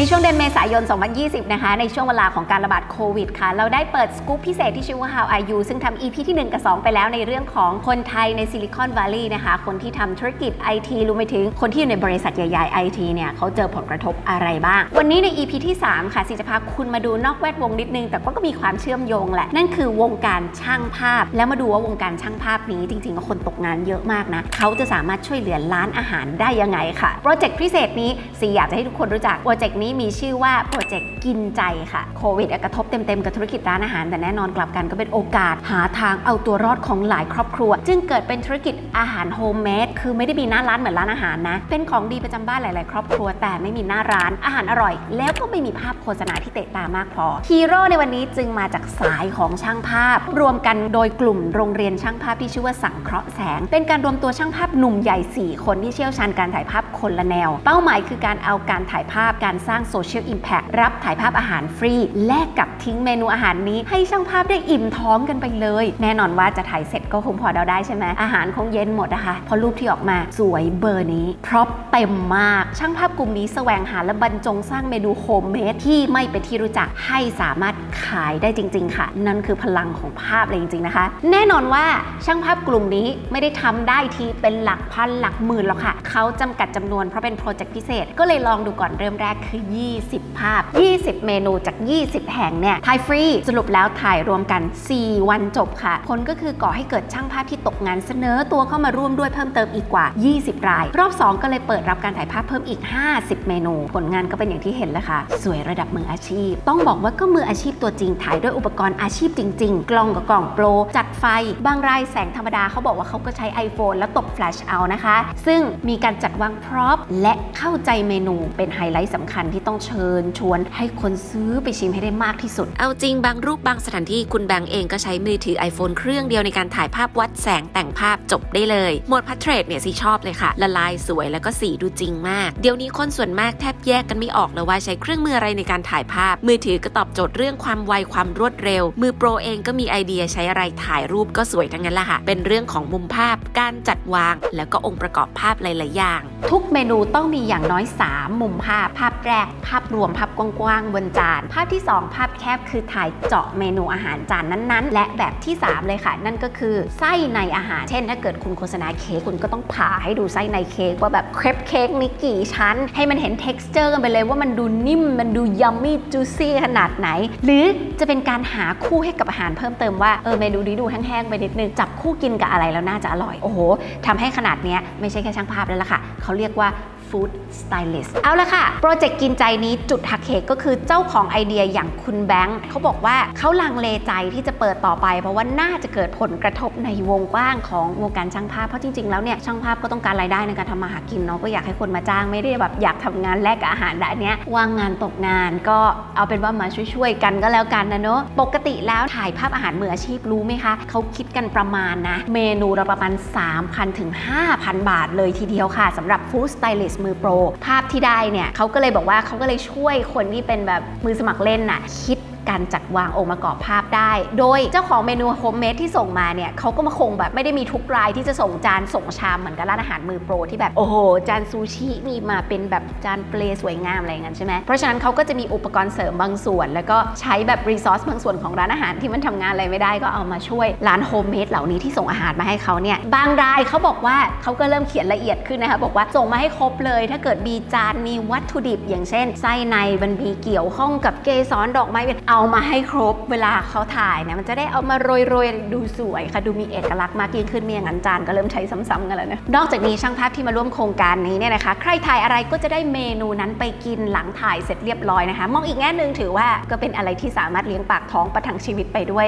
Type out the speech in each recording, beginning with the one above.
ในช่วงเดือนเมษายน 2020 นะคะ ในช่วงเวลาของการระบาดโควิดค่ะ เราได้เปิดสกู๊ปพิเศษที่ชื่อว่า How Are You ซึ่งทำ EP ที่ 1 กับ 2 ไปแล้วในเรื่องของคนไทยในซิลิคอนวัลลีย์นะคะ คนที่ทำธุรกิจ IT รวมไปถึงคนที่อยู่ในบริษัทใหญ่ๆ IT เนี่ยเขาเจอผลกระทบอะไรบ้าง วันนี้ใน EP ที่ 3 ค่ะสิจะพาคุณมาดูนอกแวดวงนิดนึง แต่ก็มีความเชื่อมโยงแหละ นั่นคือวงการช่างภาพ แล้วมาดูว่าวงการช่างภาพนี้จริงๆคนตกงานเยอะมากนะเขาจะสามารถช่วยเหลือร้านอาหารได้ยังไงค่ะโปรเจกต์พิเศษนี้ซีอยากจะให้ทุกคนรู้จักโปรเจกต์นี้มีชื่อว่าโปรเจกต์กินใจค่ะโควิดกระทบเต็มๆกับธุรกิจร้านอาหาร แต่แน่นอนกลับกันก็เป็นโอกาสหาทางเอาตัวรอดของหลายครอบครัว จึงเกิดเป็นธุรกิจอาหารโฮมเมดคือไม่ได้มีหน้าร้านเหมือนร้านอาหารนะ เป็นของดีประจำบ้านหลาย ๆ ครอบครัว แต่ไม่มีหน้าร้านอาหารอร่อย แล้วก็ไม่มีภาพโฆษณาที่เตะตามากพอฮีโร่ในวันนี้จึงมาจากสายของช่างภาพ รวมกันโดยกลุ่มโรงเรียนช่างภาพที่ชื่อว่าสังเคราะห์แสง เป็นการรวมตัวช่างภาพหนุ่มใหญ่ 4 คนที่เชี่ยวชาญการถ่ายภาพคนละแนว เป้าหมายคือการเอาการถ่ายภาพการสร้างโซเชียลอิมแพครับถ่ายายภาพอาหารฟรี แลกกับทิ้งเมนูอาหารนี้ ให้ช่างภาพได้อิ่มท้องกันไปเลย แน่นอนว่าจะถ่ายเสร็จก็คงพอเดาได้ใช่ไหมอาหารคงเย็นหมดนะคะเพราะรูปที่ออกมาสวยเบอร์นี้พร็อพเต็มมาก ช่างภาพกลุ่มนี้แสวงหาและบรรจงสร้างเมนูโฮมเมดที่ไม่เป็นที่รู้จักให้สามารถขายได้จริง ๆ ค่ะ นั่นคือพลังของภาพเลยจริง ๆ นะคะ แน่นอนว่าช่างภาพกลุ่มนี้ไม่ได้ทำได้ทีเป็นหลักพันหลักหมื่นหรอกค่ะเขาจำกัดจำนวนเพราะเป็นโปรเจกต์พิเศษ ก็เลยลองดูก่อนเริ่มแรกคือ 20 ภาพ20 เมนูจาก 20 แห่งเนี่ยถ่ายฟรี สรุปแล้วถ่ายรวมกัน 4 วันจบค่ะ ผลก็คือก่อให้เกิดช่างภาพที่ตกงานเสนอตัวเข้ามาร่วมด้วยเพิ่มเติมอีกกว่า 20 ราย รอบ 2 ก็เลยเปิดรับการถ่ายภาพเพิ่มอีก 50 เมนู ผลงานก็เป็นอย่างที่เห็นเลยค่ะ สวยระดับมืออาชีพ ต้องบอกว่าก็มืออาชีพตัวจริง ถ่ายด้วยอุปกรณ์อาชีพจริง ๆ กล้องกับกล่องโปร จัดไฟ บางรายแสงธรรมดาเขาบอกว่าเขาก็ใช้ iPhone แล้วตบแฟลชเอานะคะ ซึ่งมีการจัดวางพร็อพและเข้าใจเมนูเป็นไฮไลท์สำคัญที่ต้องเชิญชวนให้คนซื้อไปชิมให้ได้มากที่สุด เอาจริงบางรูปบางสถานที่คุณแบงค์เองก็ใช้มือถือ iPhone เครื่องเดียวในการถ่ายภาพวัดแสงแต่งภาพจบได้เลยโหมดพัทเทรดเนี่ยสิชอบเลยค่ะ ละลายสวยแล้วก็สีดูจริงมาก เดี๋ยวนี้คนส่วนมากแทบแยกกันไม่ออกเลยว่าใช้เครื่องมืออะไรในการถ่ายภาพ มือถือก็ตอบโจทย์เรื่องความไวความรวดเร็ว มือโปรเองก็มีไอเดียใช้อะไรถ่ายรูปก็สวยทั้งนั้นแหละค่ะ เป็นเรื่องของมุมภาพ การจัดวาง แล้วก็องค์ประกอบภาพหลาย ๆ อย่าง ทุกเมนูต้องมีอย่างน้อย 3 มุมภาพ ภาพแรก ภาพรวม ภาพกว้างๆบนจาน ภาพที่ 2 ภาพแคบคือถ่ายเจาะเมนูอาหารจานนั้นๆ และแบบที่ 3 เลยค่ะ นั่นก็คือไส้ในอาหาร เช่น ถ้าเกิดคุณโฆษณาเค้กคุณก็ต้องผ่าให้ดูไส้ในเค้กว่าแบบเครปเค้กมีกี่ชั้น ให้มันเห็น t e x t อร์กันไปเลยว่ามันดูนิ่ม มันดูยัมมี่จูซี่ขนาดไหน หรือจะเป็นการหาคู่ให้กับอาหารเพิ่มเติมว่าเออเมนูนี้ดูแห้งๆไปนิดนึงจับคู่กินกับอะไรแล้วน่าจะอร่อยโอ้โหทำให้ขนาดเนี้ยไม่ใช่แค่ช่างภาพแล้วล่ะค่ะเขาเรียกว่า ฟู้ดสไตลิสต์เอาละค่ะ โปรเจกต์กินใจนี้จุดหักเหก็คือเจ้าของไอเดียอย่างคุณแบงค์เขาบอกว่าเขาลังเลใจที่จะเปิดต่อไป เพราะว่าน่าจะเกิดผลกระทบในวงกว้างของวงการช่างภาพ เพราะจริง ๆ แล้วเนี่ยช่างภาพก็ต้องการรายได้ในการทำมาหากินเนาะก็อยากให้คนมาจ้างไม่ได้แบบอยากทำงานแลกกับอาหารแต่อันเนี้ยว่างงานตกงานก็เอาเป็นว่ามาช่วยๆกันก็แล้วกันนะเนาะปกติแล้วถ่ายภาพอาหารมืออาชีพรู้ไหมคะเขาคิดกันประมาณนะเมนูละประมาณ 3,000ถึง5,000 บาทเลยทีเดียวค่ะสำหรับฟู้ดสไตลิสมือโปร ภาพที่ได้เนี่ยเขาก็เลยบอกว่าเขาก็เลยช่วยคนที่เป็นแบบมือสมัครเล่นน่ะคิด การจัดวางองค์ประกอบภาพได้ โดยเจ้าของเมนูโฮมเมดที่ส่งมาเนี่ยเขาก็มาคงแบบไม่ได้มีทุกรายที่จะส่งจานส่งชามเหมือนกับร้านอาหารมือโปรที่แบบโอ้โหจานซูชิมีมาเป็นแบบจานเปลสวยงามอะไรอย่างนั้นใช่ไหมเพราะฉะนั้นเขาก็จะมีอุปกรณ์เสริมบางส่วน แล้วก็ใช้แบบรีซอสบางส่วนของร้านอาหารที่มันทำงานอะไรไม่ได้ก็เอามาช่วยร้านโฮมเมดเหล่านี้ที่ส่งอาหารมาให้เขาเนี่ยบางรายเขาบอกว่าเขาก็เริ่มเขียนละเอียดขึ้นนะคะบอกว่าส่งมาให้ครบเลย ถ้าเกิดมีจานมีวัตถุดิบ อย่างเช่นไส้ในมันมีเกี่ยวข้องกับเกสรดอกไม้เอาามาให้ครบเวลาเขาถ่ายเนี่ยมันจะได้เอามาโรยๆ ดูสวยค่ะดูมีเอกลักษณ์มากยิ่งขึ้นมีอย่างนั้นจานก็เริ่มใช้ซ้ำๆกันแล้วนะนอกจากนี้ช่างภาพที่มาร่วมโครงการนี้เนี่ยนะคะ ใครถ่ายอะไรก็จะได้เมนูนั้นไปกินหลังถ่ายเสร็จเรียบร้อยนะคะ มองอีกแง่หนึ่งถือว่าก็เป็นอะไรที่สามารถเลี้ยงปากท้องประทังชีวิตไปด้วย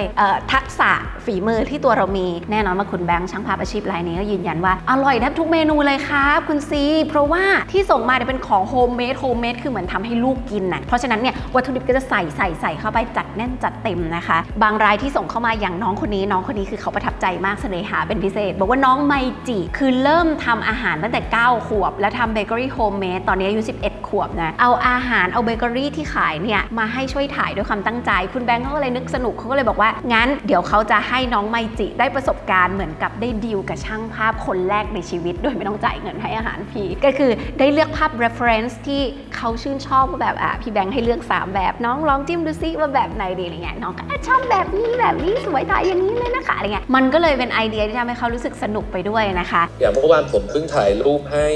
ทักษะฝีมือที่ตัวเรามีแน่นอนว่าคุณแบงค์ช่างภาพอาชีพรายนี้ก็ยืนยันว่าอร่อยแทบทุกเมนูเลยครับคุณซีเพราะว่าที่ส่งมาเนี่ยเป็นของโฮมเมดโฮมเมดคือเหมือนทำให้ลูกกินนะเพราะฉะนั้นเนี่ยวัตถุดิบก็จะใส่ใส่ใส่เข้าไปจัดแน่นจัดเต็มนะคะ บางรายที่ส่งเข้ามาอย่างน้องคนนี้น้องคนนี้คือเขาประทับใจมากเสน่หาเป็นพิเศษ บอกว่าน้องไมจิคือเริ่มทำอาหารตั้งแต่ 9 ขวบ แล้วทำเบเกอรี่โฮมเมดตอนนี้อายุ 11 ขวบนะเอาอาหารเอาเบเกอรี่ที่ขายเนี่ยมาให้ช่วยถ่ายด้วยความตั้งใจ คุณแบงค์เขาก็เลยนึกสนุกเขาก็เลยบอกว่างั้น เดี๋ยวเขาจะให้น้องไมจิได้ประสบการณ์เหมือนกับได้ดีลกับช่างภาพคนแรกในชีวิต โดยไม่ต้องจ่ายเงินให้อาหารฟรีก็คือได้เลือกภาพ reference ที่เขเขาชื่นชอบว่าแบบอะพี่แบงค์ให้เลือก 3 แบบน้องลองจิ้มดูซิว่าแบบไหนดีอะไรเงี้ยน้องก็ชอบแบบนี้แบบนี้สวยถ่ายอย่างนี้เลยนะคะอะไรเงี้ยมันก็เลยเป็นไอเดียที่ทำให้เขารู้สึกสนุกไปด้วยนะคะ อย่างเมื่อวานผมเพิ่งถ่ายรูปให้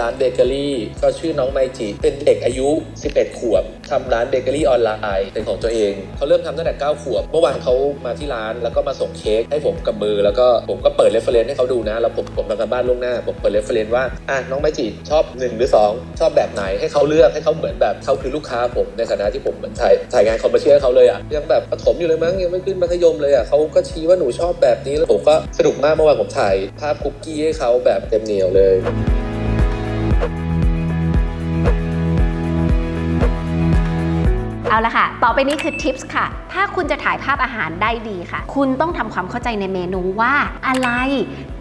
ร้านเบเกอรี่ก็ชื่อน้องไมจิเป็นเด็กอายุ 11 ขวบทำร้านเบเกอรี่ออนไลน์เป็นของตัวเองเขาเริ่มทำตั้งแต่9ขวบเมื่อวานเขามาที่ร้านแล้วก็มาส่งเค้กให้ผมกับมือ แล้วก็ผมก็เปิดเรฟเฟรนซ์ให้เขาดูนะแล้วผมผมทำกันบ้านล่วงหน้าผมเปิดเรฟเฟรนซ์ว่าอะน้องไมจิชอบ 1 หรือ 2 ชอบแบบไหนให้เขาเลือกให้เขาเหมือนแบบเขาคือลูกค้าผมในฐานะที่ผมเหมือนถ่ายถ่ายงานคอมเมอร์เชียลให้เขาเลยอะยังแบบประถมอยู่เลยมั้งยังไม่ขึ้นมัธยมเลยอะเขาก็ชี้ว่าหนูชอบแบบนี้แล้วผมก็สนุกมากเมื่อวานผมถ่ายภาพคุกกี้ให้เขาแบบเต็มเหนียวเลยเอาละค่ะ ต่อไปนี้คือทิปส์ค่ะ ถ้าคุณจะถ่ายภาพอาหารได้ดีค่ะ คุณต้องทำความเข้าใจในเมนูว่าอะไร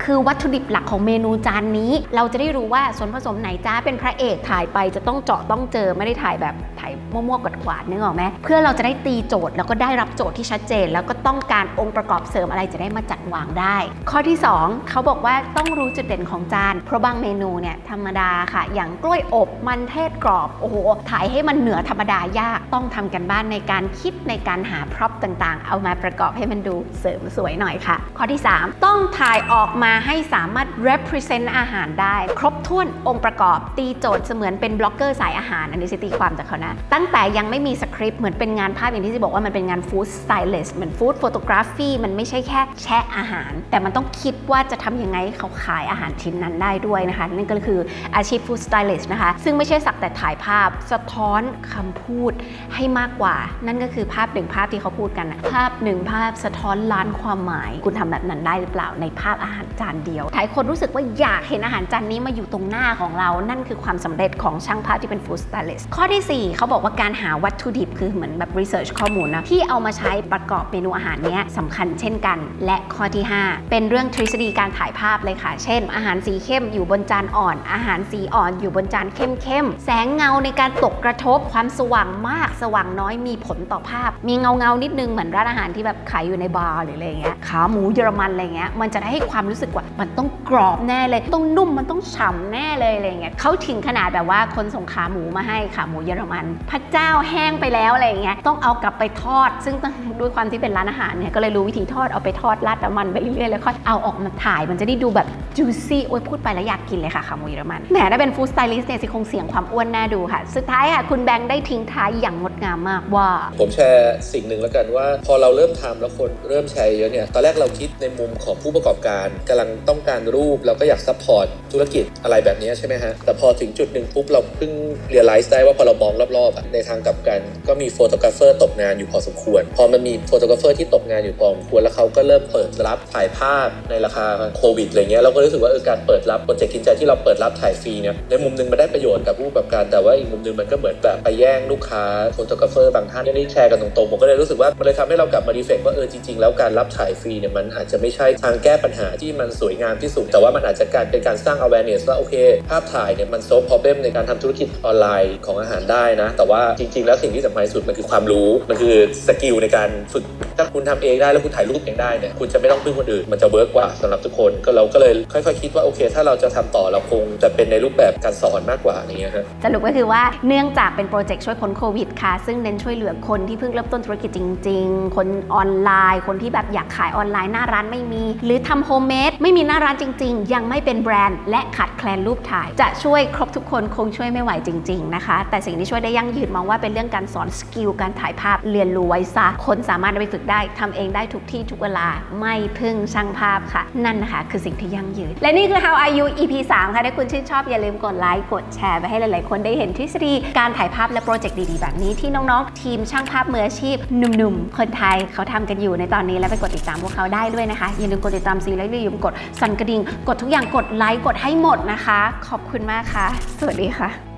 คือวัตถุดิบหลักของเมนูจานนี้ เราจะได้รู้ว่าส่วนผสมไหนจ้าเป็นพระเอกถ่ายไปจะต้องเจาะต้องเจอไม่ได้ถ่ายแบบ ถ่ายมั่วๆกวาดๆนึกออกไหมเพื่อเราจะได้ตีโจทย์แล้วก็ได้รับโจทย์ที่ชัดเจน แล้วก็ต้องการองค์ประกอบเสริมอะไรจะได้มาจัดวางได้ ข้อที่ 2 เขาบอกว่าต้องรู้จุดเด่นของจาน เพราะบางเมนูเนี่ยธรรมดาค่ะ อย่างกล้วยอบมันเทศกรอบโอ้โหถ่ายให้มันเหนือธรรมดายากต้องทำกันบ้านในการคิดในการหาพร็อพต่างๆ เอามาประกอบให้มันดูเสริมสวยหน่อยค่ะ ข้อที่ 3 ต้องถ่ายออกมาให้สามารถ represent อาหารได้ ครบถ้วนองค์ประกอบตีโจทย์เสมือนเป็นบล็อกเกอร์สายอาหารอันนี้สิตีความจากเขานะตั้งแต่ยังไม่มีสคริปต์เหมือนเป็นงานภาพอย่างที่จะบอกว่ามันเป็นงานฟู้ดสไตลิสต์เหมือนฟู้ดโฟโตกราฟีมันไม่ใช่แค่แชะอาหาร แต่มันต้องคิดว่าจะทำยังไงเขาขายอาหารชิ้นนั้นได้ด้วยนะคะ นั่นก็คืออาชีพฟู้ดสไตลิสต์นะคะ ซึ่งไม่ใช่สักแต่ถ่ายภาพสะท้อนคำพูดให้มากกว่า นั่นก็คือภาพหนึ่งภาพที่เขาพูดกันนะภาพหนึ่งภาพสะท้อนล้านความหมาย คุณทำแบบนั้นได้หรือเปล่าในภาพอาหารจานเดียวหลายคนรู้สึกว่าอยากเห็นอาหารจานนี้มาอยู่ตรงหน้าของเรา นั่นคือความสำเร็จของช่างภาพที่เป็นฟู้ดสไตลิสต์ข้อทีสี่4เขาาบอกว่าการหาวัตถุดิบคือเหมือนแบบรีเสิร์ชข้อมูลนะที่เอามาใช้ประกอบเมนูอาหารนี้สำคัญเช่นกัน และข้อที่ 5 เป็นเรื่องทฤษฎีการถ่ายภาพเลยค่ะ เช่น อาหารสีเข้มอยู่บนจานอ่อน อาหารสีอ่อนอยู่บนจานเข้มเข้มๆแสงเงาในการตกกระทบความสว่างมากสว่างน้อยมีผลต่อภาพ มีเงาเงานิดนึงเหมือนร้านอาหารที่แบบขายอยู่ในบาร์หรืออะไรเงี้ยขาหมูเยอรมันอะไรเงี้ยมันจะได้ให้ความรู้สึกว่ามันต้องกรอบแน่เลย ต้องนุ่มมันต้องฉ่ำแน่เลยอะไรเงี้ยเขาถึงขนาดแบบว่าคนส่งขาหมูมาให้ขาหมูเยอรมันพระเจ้าแห้งไปแล้วอะไรอย่างเงี้ยต้องเอากลับไปทอด ซึ่งด้วยความที่เป็นร้านอาหารเนี่ยก็เลยรู้วิธีทอดเอาไปทอดราดน้ำมันไปเรื่อยๆแล้วค่อยเอาออกมาถ่าย มันจะได้ดูแบบ juicy โอ้ยพูดไปแล้วอยากกินเลยค่ะขาหมูเยอรมันแหมถ้าเป็นฟู้ดสไตลิสต์เนี่ยสิคงเสียงความอ้วนน่าดูค่ะ สุดท้ายค่ะคุณแบงค์ได้ทิ้งท้ายอย่างงดงามมากว่า ผมแชร์สิ่งหนึ่งแล้วกันว่า พอเราเริ่มทำแล้วคนเริ่มแชร์เยอะเนี่ยตอนแรกเราคิดในมุมของผู้ประกอบการกำลังต้องการรูปเราก็อยากซัพพอร์ตธุรกิจอะไรแบบนี้ใช่ไหมฮะแต่พอถึงจุดหนึ่งปุ๊บเราเพิ่งเรียลไลซ์ได้ว่าพอเรามองรอบๆอะในทางกลับกัน ก็มีโฟโตกราฟเฟอร์ตกงานอยู่พอสมควร พอมันมีโฟโตกราฟเฟอร์ที่ตกงานอยู่พอสมควรแล้วเขาก็เริ่มเปิดรับถ่ายภาพในราคาโควิดอะไรเงี้ยเราก็รู้สึกว่าเออการเปิดรับโปรเจกต์กินใจที่เราเปิดรับถ่ายฟรีเนี่ยในมุมหนึงมันได้ประโยชน์กับผู้ประกอบการแต่ว่าอีกมุมหนึงมันก็เหมือนแบบไปแย่งลูกค้าโฟโตกราฟเฟอร์บางท่านที่ได้แชร์กันตรงๆผมก็เลยรู้สึกว่ามันเลยทำให้เรากลับมาดีเฟกว่าเออจริงๆแล้วการรับถ่ายฟรีเนี่ยมันอาจจะไม่ใช่ทางแก้ปัญหาที่มันสวยงามที่สุดแต่ว่ามันอาจจะการเป็นการสร้าง awareness ว่าโอเค ภาพถ่ายเนี่ยมัน solve problem ในการทำธุรกิจออนไลน์ของอาหารได้นะแต่ว่าจริง ๆ แล้วสิ่งที่สำคัญที่สุดมันคือความรู้ มันคือสกิลในการฝึก ถ้าคุณทำเองได้แล้วคุณถ่ายรูปเองได้เนี่ย คุณจะไม่ต้องพึ่งคนอื่น มันจะเวิร์กกว่าสำหรับทุกคน ก็เราก็เลยค่อย ๆ คิดว่าโอเค ถ้าเราจะทำต่อเราคงจะเป็นในรูปแบบการสอนมากกว่าอย่างเงี้ยฮะสรุปก็คือว่าเนื่องจากเป็นโปรเจกต์ช่วยพ้นโควิดค่ะ ซึ่งเน้นช่วยเหลือคนที่เพิ่งเริ่มต้นธุรกิจจริง ๆ คนออนไลน์ คนที่แบบอยากขายออนไลน์หน้าร้านไม่มี หรือทำโฮมเมดไม่มีหน้าร้านจริง ๆ ยังไม่เป็นแบรนด์และขาดแคลนรูปถ่าย จะช่วยครบทุกคนคงช่วยไม่ไหวจริง ๆ นะคะ แต่สิ่งที่ช่วยได้ยงยืนมองว่าเป็นเรื่องการสอนสกิลการถ่ายภาพเรียนรู้ไว้ซะคนสามารถไปฝึกได้ทำเองได้ทุกที่ทุกเวลาไม่พึ่งช่างภาพค่ะ นั่นนะคะคือสิ่งที่ยั่งยืน และนี่คือ How Are You EP 3 ค่ะ ถ้าคุณชื่นชอบอย่าลืมกดไลค์กดแชร์ไปให้หลายๆ คนได้เห็นทฤษฎีการถ่ายภาพและโปรเจกต์ดีๆ แบบนี้ที่น้องๆ ทีมช่างภาพมืออาชีพหนุ่มๆ คนไทยเขาทำกันอยู่ในตอนนี้ และไปกดติดตามพวกเขาได้ด้วยนะคะอย่าลืมกดติดตามซีและอย่าลืมกดสั่นกระดิ่งกดทุกอย่างกดไลค์กดให้หมดนะคะ ขอบคุณมากค่ะ สวัสดีค่ะ